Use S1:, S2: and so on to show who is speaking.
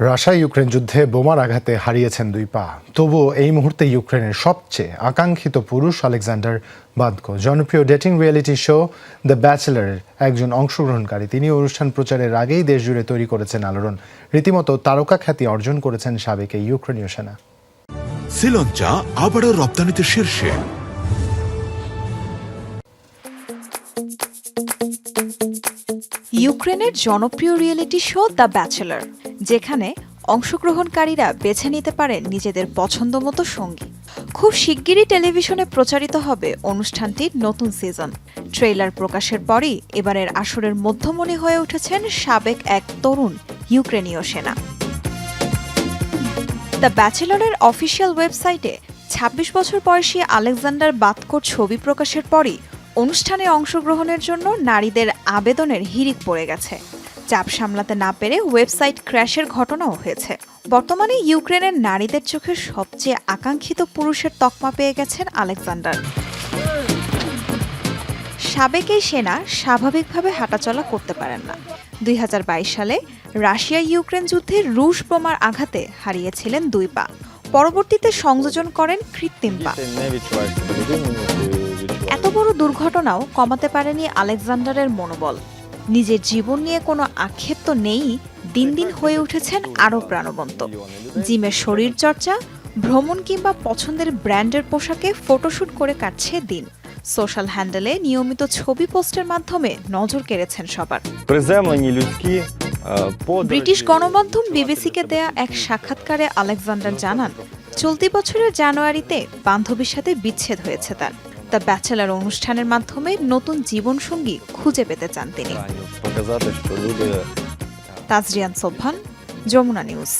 S1: Russia Ukraine যুদ্ধে বোমার আঘাতে হারিয়েছেন দুই পা। তবুও এই মুহূর্তে ইউক্রেনের সবচেয়ে আকাঙ্ক্ষিত পুরুষ আলেকজান্ডার বাদকো। জনপ্রিয় ডেটিং রিয়েলিটি শো দ্য ব্যাচেলারের একজন অংশগ্রহণকারী। তিনি অনুষ্ঠান প্রচারের আগেই দেশ জুড়ে তৈরি করেছেন আলোড়ন। রীতিমতো তারকা খ্যাতি অর্জন করেছেন সাবেক এই ইউক্রেনীয় সেনা।
S2: শ্রীলঙ্কা আবারও রপ্তানিতে শীর্ষে।
S3: ইউক্রেনের জনপ্রিয় রিয়েলিটি শো দ্য ব্যাচেলার যেখানে অংশগ্রহণকারীরা বেছে নিতে পারেন নিজেদের পছন্দমতো সঙ্গী। খুব শিগগিরই টেলিভিশনে প্রচারিত হবে অনুষ্ঠানটির নতুন সিজন ট্রেইলার প্রকাশের পরই এবারের আসরের মধ্যমণি হয়ে উঠেছেন সাবেক এক তরুণ ইউক্রেনীয় সেনা। দ্য ব্যাচেলরের অফিসিয়াল ওয়েবসাইটে ২৬ বছর বয়সী আলেকজান্ডার বাতকোর ছবি প্রকাশের পরই অনুষ্ঠানে অংশগ্রহণের জন্য নারীদের আবেদনের হিড়িক পড়ে গেছে। চাপ সামলাতে না পেরে ওয়েবসাইট ক্র্যাশের ঘটনাও হয়েছে। বর্তমানে ইউক্রেনের নারীদের চোখে সবচেয়ে আকাঙ্ক্ষিত পুরুষের তকমা পেয়ে গেছেন আলেকজান্ডার। সাবেক এই সেনা স্বাভাবিকভাবে হাঁটাচলা করতে পারেন না। দুই হাজার বাইশ সালে রাশিয়া ইউক্রেন যুদ্ধে রুশ বোমার আঘাতে হারিয়েছিলেন দুই পা। পরবর্তীতে সংযোজন করেন কৃত্রিম পা। এত বড় দুর্ঘটনাও কমাতে পারেনি আলেকজান্ডারের মনোবল। নিজের জীবন নিয়ে কোনো আক্ষেপ তো নেই, দিন দিন হয়ে উঠেছেন আরও প্রাণবন্ত। জিমের শরীর চর্চা, ভ্রমণ কিংবা পছন্দের ব্র্যান্ডের পোশাকে ফটোশুট করে কাটছে দিন। সোশ্যাল হ্যান্ডেলে নিয়মিত ছবি পোস্টের মাধ্যমে নজর কেড়েছেন সবার। ব্রিটিশ গণমাধ্যম বিবিসিকে দেয়া এক সাক্ষাৎকারে আলেকজান্ডার জানান, চলতি বছরের জানুয়ারিতে বান্ধবীর সাথে বিচ্ছেদ হয়েছে তার। দ্য ব্যাচেলার অনুষ্ঠানের মাধ্যমে নতুন জীবনসঙ্গী খুঁজে পেতে চান তিনি। তাজরিয়ান সোভান যমুনা নিউজ।